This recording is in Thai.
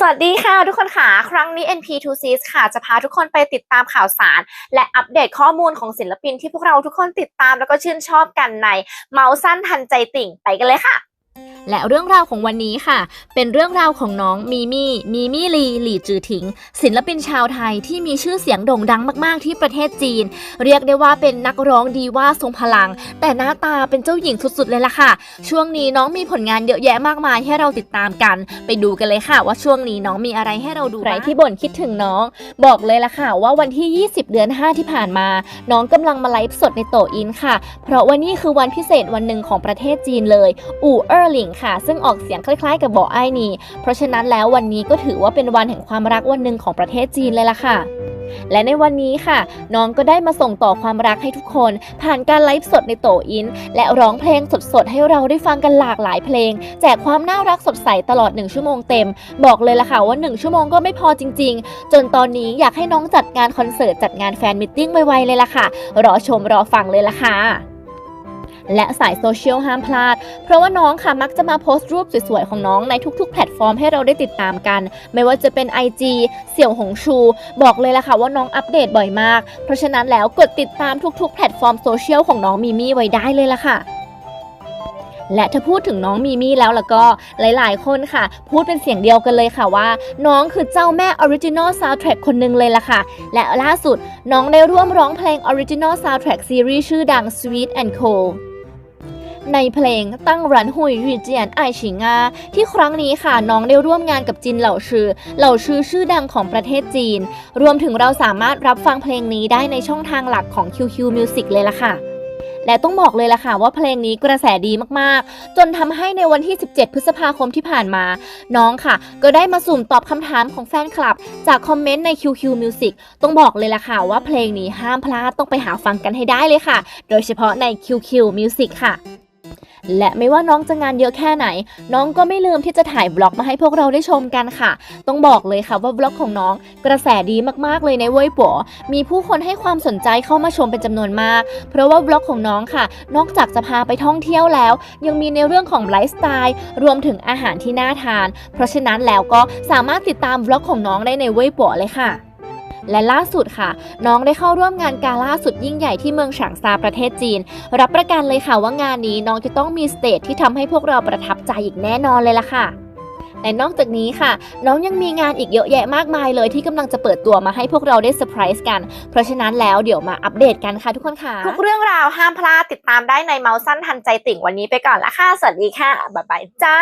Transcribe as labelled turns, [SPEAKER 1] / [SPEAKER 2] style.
[SPEAKER 1] สวัสดีค่ะทุกคนค่ะ ครั้งนี้ NP2C ค่ะ จะพาทุกคนไปติดตามข่าวสาร และอัปเดตข้อมูลของศิลปินที่พวกเราทุกคนติดตามแล้วก็ชื่นชอบกันในเมาส์สั้นทันใจติ่งไปกันเลยค่ะ
[SPEAKER 2] และเรื่องราวของวันนี้ค่ะ เป็นเรื่องราวของน้องมีมี่มีมี่ลีหลี่จือถิง ศิลปินชาวไทยที่มีชื่อเสียงโด่งดังมากๆที่ประเทศจีน เรียกได้ว่าเป็นนักร้องดีว่าทรงพลัง แต่หน้าตาเป็นเจ้าหญิงสุดๆเลยล่ะค่ะ ช่วงนี้น้องมีผลงานเยอะแยะมากมายให้เราติดตามกัน ไปดูกันเลยค่ะ ว่าช่วงนี้น้องมีอะไรให้เราดูใครที่บ่นคิดถึงน้อง บอกเลยล่ะค่ะ ว่าวันที่ 20 เดือน 5 ที่ผ่านมา น้องกำลังมาไลฟ์สดในโตอินค่ะ เพราะว่านี่คือวันพิเศษวันหนึ่งของประเทศจีนเลย อู่เออร์หลิงค่ะ ซึ่งออกเสียงคล้ายๆ กับบ่อไอ้นี่ เพราะฉะนั้นแล้ววันนี้ก็ถือว่าเป็นวันแห่งความรักวันหนึ่งของประเทศจีนเลยล่ะค่ะและในวันนี้ค่ะ น้องก็ได้มาส่งต่อความรักให้ทุกคน ผ่านการไลฟ์สดในโตอิน และร้องเพลงสดๆ ให้เราได้ฟังกันหลากหลายเพลง แจกความน่ารักสดใสตลอด 1 ชั่วโมงเต็ม บอกเลยล่ะค่ะว่า 1 ชั่วโมงก็ไม่พอจริงๆ จนตอนนี้อยากให้น้องจัดงานคอนเสิร์ตจัดงานแฟนมิทติ้งไวๆเลยล่ะค่ะ รอชมรอฟังเลยล่ะค่ะ และสายโซเชียลห้ามพลาด เพราะว่าน้องค่ะมักจะมาโพสต์รูปสวยๆ ของน้องในทุกๆ แพลตฟอร์มให้เราได้ติดตามกัน ไม่ว่าจะเป็น IG เสี่ยวหงชู บอกเลยล่ะค่ะว่าน้องอัปเดตบ่อยมาก เพราะฉะนั้นแล้วกดติดตามทุกๆ แพลตฟอร์มโซเชียลของน้องมีมี่ไว้ได้เลยล่ะค่ะและถ้าพูดถึงน้องมีมี่แล้วล่ะก็หลาย ๆ คนค่ะ พูดเป็นเสียงเดียวกันเลยค่ะว่า น้องคือเจ้าแม่ออริจินอลซาวด์แทร็กคนหนึ่งเลยล่ะค่ะ และล่าสุดน้องได้ร่วมร้องเพลงออริจินอลซาวด์แทร็กซีรีส์ชื่อดัง Sweet and Cold ในเพลงตั้งรันหุยหวีเจียนไอชิงาที่ครั้งนี้ค่ะน้องได้ร่วมงานกับจินเหล่าชื่อ เหล่าชื่อชื่อดังของประเทศจีน รวมถึงเราสามารถรับฟังเพลงนี้ได้ในช่องทางหลักของ QQ Music เลยล่ะค่ะและต้องบอกเลยล่ะค่ะว่าเพลงนี้กระแสดีมากๆ จนทำให้ในวันที่ 17 พฤษภาคมที่ผ่านมา น้องค่ะ ก็ได้มาสุ่มตอบคำถามของแฟนคลับ จากคอมเมนต์ใน QQ Music ต้องบอกเลยล่ะค่ะว่าเพลงนี้ห้ามพลาดต้องไปหาฟังกันให้ได้เลยค่ะ โดยเฉพาะใน QQ Music ค่ะ และไม่ว่าน้องจะงานเยอะแค่ไหน น้องก็ไม่ลืมที่จะถ่ายบล็อกมาให้พวกเราได้ชมกันค่ะ ต้องบอกเลยค่ะว่าบล็อกของน้องกระแสดีมากๆเลยในเว่ยปัวมีผู้คนให้ความสนใจเข้ามาชมเป็นจำนวนมาก เพราะว่าบล็อกของน้องค่ะ นอกจากจะพาไปท่องเที่ยวแล้ว ยังมีในเรื่องของไลฟ์สไตล์รวมถึงอาหารที่น่าทาน เพราะฉะนั้นแล้วก็สามารถติดตามบล็อกของน้องได้ในเว่ยปัวเลยค่ะ และล่าสุดค่ะ น้องได้เข้าร่วมงานกาล่าสุดยิ่งใหญ่ที่เมืองฉางซาประเทศจีน รับประกันเลยค่ะว่างานนี้น้องจะต้องมีสเตจที่ทำให้พวกเราประทับใจอีกแน่นอนเลยล่ะค่ะและนอกจากนี้ค่ะ น้องยังมีงานอีกเยอะแยะมากมายเลยที่กำลังจะเปิดตัวมาให้พวกเราได้เซอร์ไพรส์กัน เพราะฉะนั้นแล้วเดี๋ยวมาอัปเดตกันค่ะทุกคนค่ะ
[SPEAKER 1] ทุกเรื่องราวห้ามพลาดติดตามได้ในเมาส์สั้นทันใจติ่งวันนี้ไปก่อนละค่ะ สวัสดีค่ะบ๊ายบายจ้า